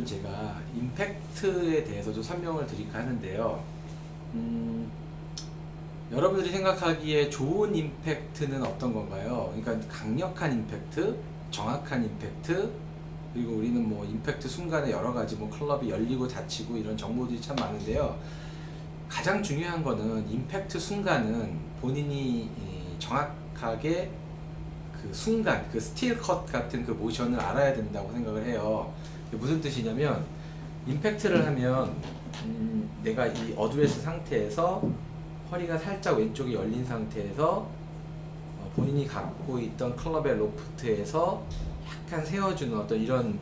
오늘은 제가 임팩트에 대해서 좀 설명을 드릴까 하는데요. 음, 여러분들이 생각하기에 좋은 임팩트는 어떤 건가요? 그러니까 강력한 임팩트, 정확한 임팩트, 그리고 우리는 뭐 임팩트 순간에 여러 가지 뭐 클럽이 열리고 닫히고 이런 정보들이 참 많은데요. 가장 중요한 거는 임팩트 순간은 본인이 이 정확하게 그 순간 그 스틸 컷 같은 그 모션을 알아야 된다고 생각을 해요. 무슨 뜻이냐면 임팩트를 하면 음, 내가 이 어드레스 상태에서 허리가 살짝 왼쪽이 열린 상태에서 어, 본인이 갖고 있던 클럽의 로프트에서 약간 세워주는 어떤 이런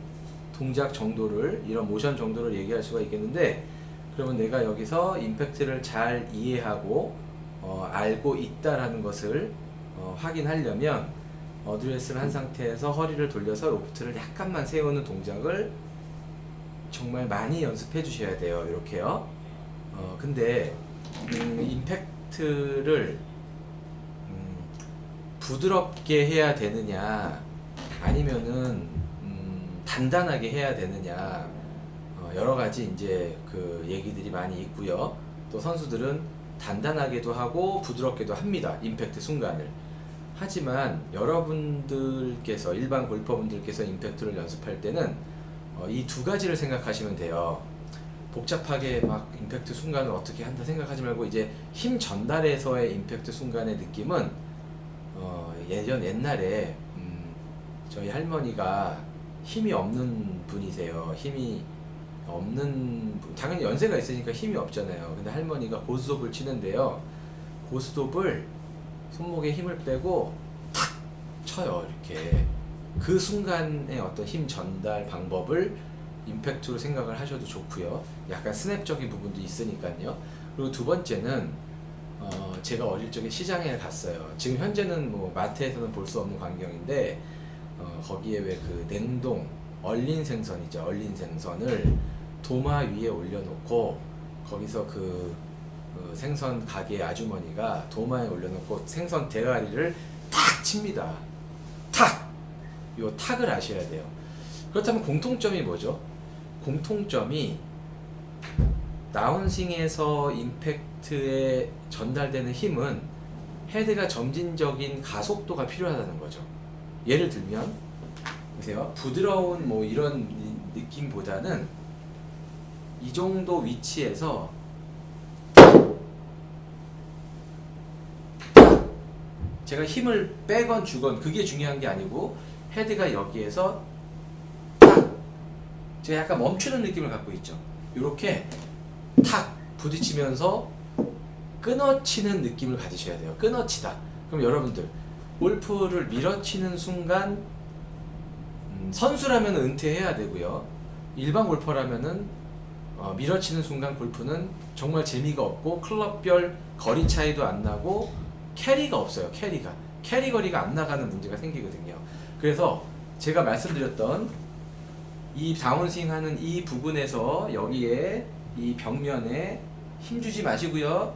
동작 정도를 이런 모션 정도를 얘기할 수가 있겠는데 그러면 내가 여기서 임팩트를 잘 이해하고 어, 알고 있다라는 것을 어, 확인하려면 어드레스를 한 상태에서 허리를 돌려서 로프트를 약간만 세우는 동작을 정말 많이 연습해 주셔야 돼요. 이렇게요. 어, 근데 음, 임팩트를 음, 부드럽게 해야 되느냐 아니면은 음, 단단하게 해야 되느냐 어, 여러 가지 이제 그 얘기들이 많이 있고요. 또 선수들은 단단하게도 하고 부드럽게도 합니다. 임팩트 순간을. 하지만 여러분들께서 일반 골퍼분들께서 임팩트를 연습할 때는 어, 이두 가지를 생각하시면 돼요. 복잡하게 막 임팩트 순간을 어떻게 한다 생각하지 말고 이제 힘 전달에서의 임팩트 순간의 느낌은 어, 예전 옛날에 음, 저희 할머니가 힘이 없는 분이세요. 힘이 없는 분, 당연히 연세가 있으니까 힘이 없잖아요. 근데 할머니가 고스톱을 치는데요. 고스톱을 손목에 힘을 빼고 탁 쳐요. 이렇게 그 순간의 어떤 힘 전달 방법을 임팩트로 생각을 하셔도 좋고요. 약간 스냅적인 부분도 있으니까요. 그리고 두 번째는 어, 제가 어릴 적에 시장에 갔어요. 지금 현재는 뭐 마트에서는 볼 수 없는 광경인데 어, 거기에 왜 그 냉동 얼린 생선이죠. 얼린 생선을 도마 위에 올려놓고 거기서 그, 그 생선 가게 아주머니가 도마에 올려놓고 생선 대가리를 탁 칩니다. 탁! 요 탁을 아셔야 돼요. 그렇다면 공통점이 뭐죠? 공통점이 다운싱에서 임팩트에 전달되는 힘은 헤드가 점진적인 가속도가 필요하다는 거죠. 예를 들면 보세요. 부드러운 뭐 이런 이- 느낌보다는 이 정도 위치에서 제가 힘을 빼건 주건 그게 중요한 게 아니고 헤드가 여기에서 탁 제가 약간 멈추는 느낌을 갖고 있죠. 이렇게 탁 부딪히면서 끊어치는 느낌을 가지셔야 돼요. 끊어치다. 그럼 여러분들 골프를 밀어치는 순간 음, 선수라면 은퇴해야 되고요. 일반 골퍼라면은 어, 밀어치는 순간 골프는 정말 재미가 없고 클럽별 거리 차이도 안 나고 캐리가 없어요. 캐리가 캐리 거리가 안 나가는 문제가 생기거든요. 그래서 제가 말씀드렸던 이 다운스윙 하는 이 부분에서 여기에 이 벽면에 힘 주지 마시고요.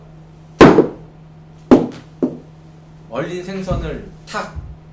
얼린 생선을 탁